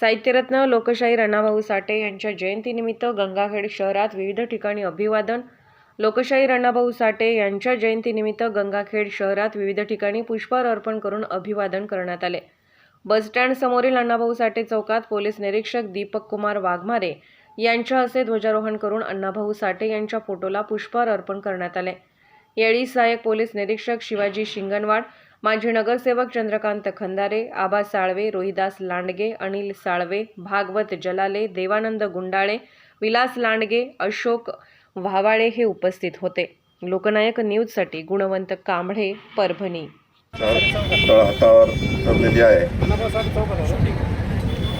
साहित्यरत्न लोकशाही रणाभाऊ साठे यांच्या जयंतीनिमित्त गंगाखेड शहरात विविध ठिकाणी अभिवादन. लोकशाही रणाभाऊ साठे यांच्या जयंतीनिमित्त गंगाखेड शहरात विविध ठिकाणी पुष्पहार अर्पण करून अभिवादन करण्यात आले. बसस्टँड समोरील अण्णाभाऊ साठे चौकात पोलीस निरीक्षक दीपक कुमार वाघमारे यांच्या हस्ते ध्वजारोहण करून अण्णाभाऊ साठे यांच्या फोटोला पुष्पहार अर्पण करण्यात आले. यावेळी सहाय्यक पोलीस निरीक्षक शिवाजी शिंगणवाड माजी नगरसेवक चंद्रकांत खंदारे आबा साळवे रोहिदास लांडगे अनिल साळवे भागवत जलाले देवानंद गुंडाळे विलास लांडगे अशोक व्हावाळे हे उपस्थित होते. लोकनायक न्यूजसाठी गुणवंत कांबळे परभणी. हातावर ठरलेली आहे.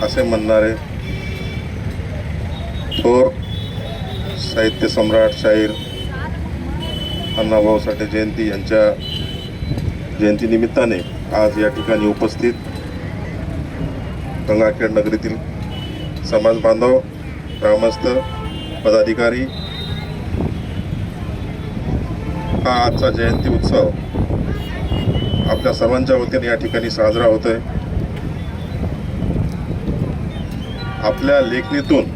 असे म्हणणारे थोर साहित्य सम्राट शाहीर अण्णाभाऊ साठे जयंती यांच्या जयंतीनिमित्ताने आज या ठिकाणी उपस्थित गंगाखेड नगरीतील समाज बांधव ग्रामस्थ पदाधिकारी. हा आजचा जयंती उत्सव आपल्या सर्वांच्या वतीने या ठिकाणी साजरा होतोय. आपल्या लेखणीतून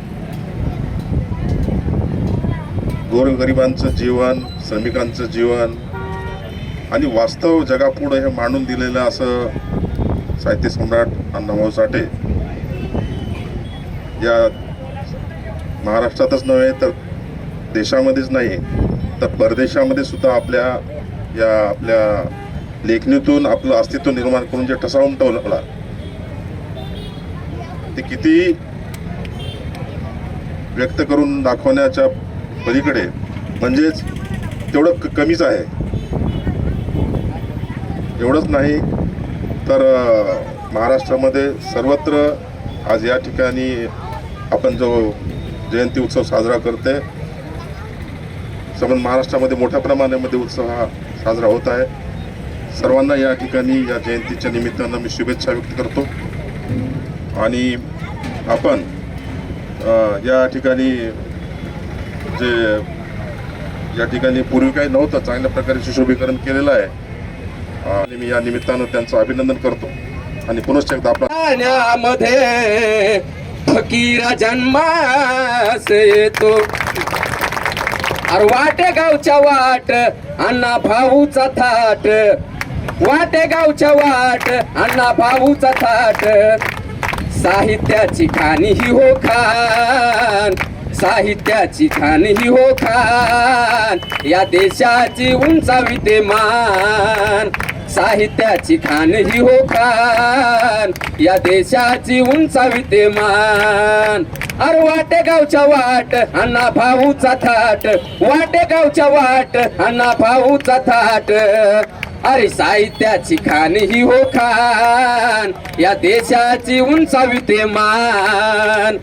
गोरगरिबांचं जीवन श्रमिकांचं जीवन आणि वास्तव जगापुढे हे मांडून दिलेलं असं साहित्य सम्राट अण्णाभाऊ साठे या महाराष्ट्रातच नव्हे तर देशामध्येच नाही तर परदेशामध्ये सुद्धा आपल्या या आपल्या लेखणीतून आपलं अस्तित्व निर्माण करून जे ठसा उमटवला ते किती व्यक्त करून दाखवण्याच्या पलीकडे म्हणजेच तेवढं क- कमीच आहे. एवढंच नाही तर महाराष्ट्रामध्ये सर्वत्र आज या ठिकाणी आपण जो जयंती उत्सव साजरा करते संबंध महाराष्ट्रामध्ये मोठ्या प्रमाणामध्ये उत्सव हा साजरा होत आहे. सर्वांना या ठिकाणी या जयंतीच्या निमित्तानं मी शुभेच्छा व्यक्त करतो. आणि आपण या ठिकाणी जे या ठिकाणी पूर्वी काही नव्हतं चांगल्या प्रकारे सुशोभीकरण केलेलं आहे. मी या निमित्तानं त्यांचं अभिनंदन करतो. आणि पुनश्च एकदा आपला पाण्यामध्ये फकीरा जन्मास येतो. अरे वाटे गावच्या वाट अण्णा भाऊचा थाट. वाटे गावच्या वाट अण्णा भाऊचा थाट. साहित्याची खाणी ही हो खान. साहित्याची खाण ही हो खान. या देशाची उंचावी ते मान. साहित्याची खान ही हो खान या देशाची उंचाविते मान. अरे वाटे गावच्या वाट अण्णा भाऊचा थाट. वाटे गावच्या वाट अण्णा भाऊचा थाट. अरे साहित्याची खान ही हो खान या देशाची उंचाविते मान.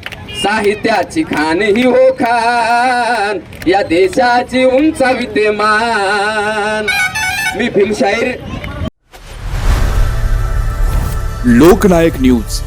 साहित्याची खान ही हो खान या देशाची उंचाविते मान. मी भीमशाहीर लोकनायक न्यूज.